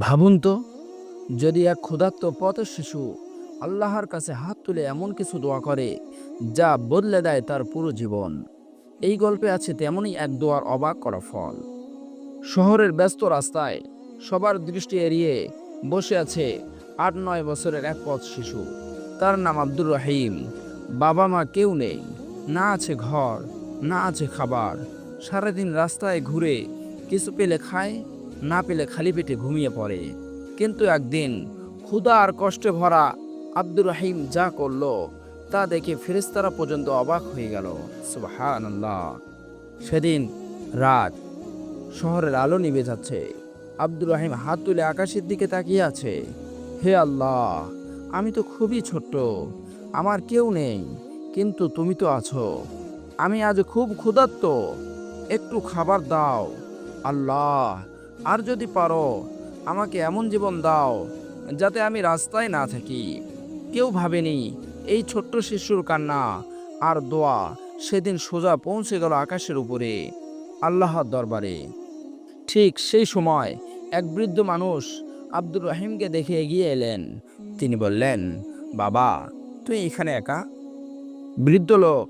ভাবুন তো, যদি এক ক্ষুধার্ত পথ শিশু আল্লাহর কাছে হাত তুলে এমন কিছু দোয়া করে, যা বদলে দেয় তার পুরো জীবন। এই গল্পে আছে তেমনই এক দোয়ার অবাক করা ফল। শহরের ব্যস্ত রাস্তায় সবার দৃষ্টি এড়িয়ে বসে আছে আট নয় বছরের এক পথ শিশু। তার নাম আব্দুর রহিম। বাবা মা কেউ নেই। না আছে ঘর, না আছে খাবার। সারাদিন রাস্তায় ঘুরে কিছু পেলে খায় না পেলে খালি পেটে ঘুমিয়ে পড়ে। কিন্তু একদিন ক্ষুধা আর কষ্টে ভরা আব্দুর রহিম যা করল, তা দেখে ফেরেস্তারা পর্যন্ত অবাক হয়ে গেল। সুবাহান সেদিন রাত শহরের আলো নিভে যাচ্ছে। আব্দুর রহিম হাত তুলে আকাশের দিকে তাকিয়ে আছে। হে আল্লাহ, আমি তো খুবই ছোট্ট, আমার কেউ নেই, কিন্তু তুমি তো আছো। আমি আজ খুব ক্ষুধার্ত, একটু খাবার দাও। আল্লাহ আর যদি পারো, আমাকে এমন জীবন দাও যাতে আমি রাস্তায় না থাকি। কেউ ভাবেনি, এই ছোট্ট শিশুর কান্না আর দোয়া সেদিন সোজা পৌঁছে গেল আকাশের উপরে, আল্লাহর দরবারে। ঠিক সেই সময় এক বৃদ্ধ মানুষ আব্দুর রহিমকে দেখে এগিয়ে এলেন। তিনি বললেন, বাবা, তুই এখানে একা? বৃদ্ধ লোক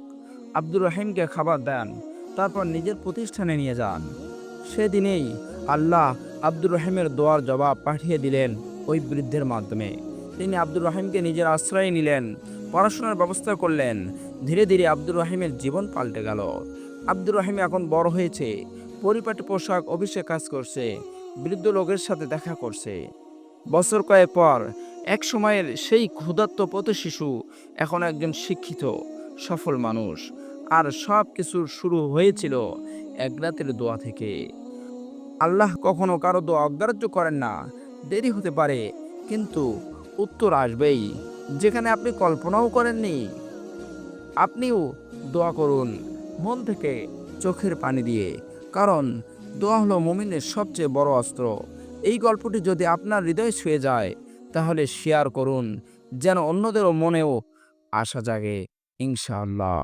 আব্দুর রহিমকে খাবার দেন, তারপর নিজের প্রতিষ্ঠানে নিয়ে যান। সেদিনেই আল্লাহ আব্দুর রহিমের দোয়ার জবাব পাঠিয়ে দিলেন ওই বৃদ্ধের মাধ্যমে। তিনি আব্দুর রহিমকে নিজের আশ্রয় নিলেন, পড়াশোনার ব্যবস্থা করলেন। ধীরে ধীরে আব্দুর রহিমের জীবন পাল্টে গেল। আব্দুর রহিম এখন বড় হয়েছে, পরিপাটি পোশাক অফিসে কাজ করছে, বৃদ্ধ লোকের সাথে দেখা করছে। বছর কয়েক পর, এক সময়ের সেই ক্ষুধার্ত পথ শিশু এখন একজন শিক্ষিত, সফল মানুষ। আর সব কিছুর শুরু হয়েছিল এক রাতের দোয়া থেকে। আল্লাহ কখনো কারও দোয়া অগ্রাহ্য করেন না। দেরি হতে পারে, কিন্তু উত্তর আসবেই। যেখানে আপনি কল্পনাও করেননি, আপনিও দোয়া করুন মন থেকে চোখের পানি দিয়ে। কারণ দোয়া হলো মুমিনের সবচেয়ে বড় অস্ত্র। এই গল্পটি যদি আপনার হৃদয় ছুঁয়ে যায়, তাহলে শেয়ার করুন, যেন অন্যদেরও মনেও আশা জাগে, ইনশাআল্লাহ।